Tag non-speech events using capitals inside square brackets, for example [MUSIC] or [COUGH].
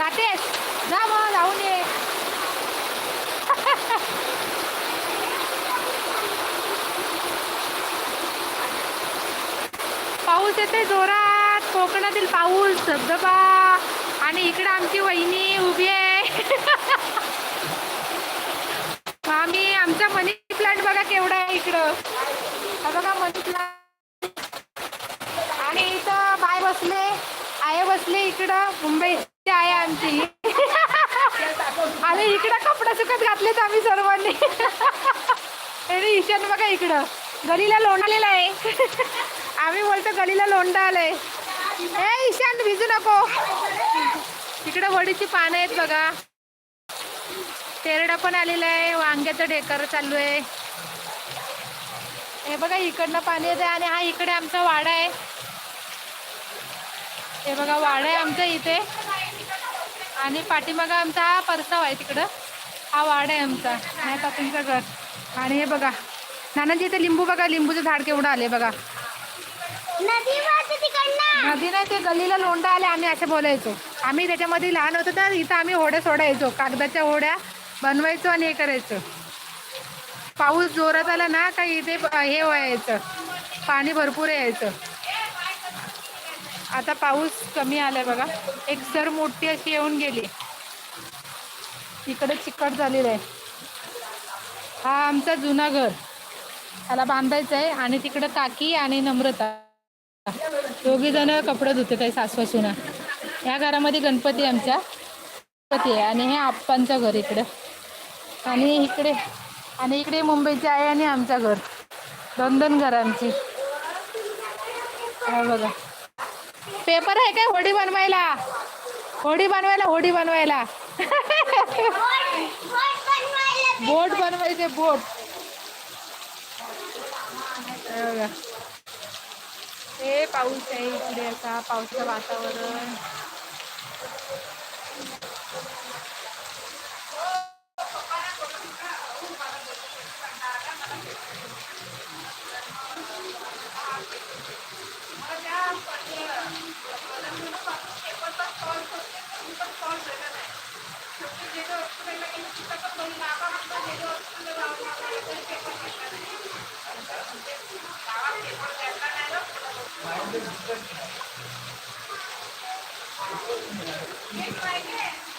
जातेस जा मग जाऊन ये पाऊस येते जोरात. कोकणातील पाऊस धबधबा. आणि इकडं आमची वहिनी उभी आहे. [LAUGHS] आम्ही आमचा मनी प्लांट बघा केवढा आहे इकडं. हा बघा मनी प्लांट आणि इथं बाय बसले आय बसले इकडं मुंबईची आहे आमची. आणि इकडं कपडा सुकत घातलेत आम्ही सर्वांनी. अरे ईशान बघा इकडं. गलीला लोंढ आलेला आहे. आम्ही बोलतो गलीला लोंडा आलंय. ए ईशान भिजू नको. इकडं वडीची पानं आहेत बघा. तेरडा पण आलेला आहे. वांग्याचं ढेकर चालू आहे. हे बघा इकडनं पाणी येत आहे आणि हा इकडे आमचा वाडा आहे. हे बघा वाडा आहे आमचा इथे. आणि पाठीमागा आमचा हा परसाव आहे तिकडं. हा वाडा आहे आमचा. नाही काकूंचं घर. आणि हे बघा. नानाजी इथे लिंबू बघा. लिंबूचं झाड केवढं आले बघा. नदी नाही ते गल्लीला लोंढा आले आम्ही असं बोलायचो. आम्ही त्याच्यामध्ये लहान होतो तर इथं आम्ही होड्या सोडायचो. कागदाच्या होड्या बनवायचो आणि हे करायचो. पाऊस जोरात आला ना का इथे हे व्हायचं. पाणी भरपूर यायचं. आता पाऊस कमी आलाय बघा. एक सर मोठी अशी येऊन गेली. इकडे चिकट झालेलं आहे. हा आमचा जुना घर. त्याला बांधायचं आहे आणि तिकडं काकी आणि नम्रता. दोघी जण कपडे धुते काही सासवा ह्या घरामध्ये गणपती आमच्या. गणपती आहे आणि हे आप्पांचं घर इकडं. आणि इकडे आणि इकडे मुंबईचे आहे आणि आमचं घर. दोन दोन घर आमची बघा. पेपर आहे काय होडी बनवायला? होडी बनवायला होडी बनवायला? बोट बनवायचे बोट. हे पाऊस आहे इकडे असा पावसाचं वातावरण. Thank you.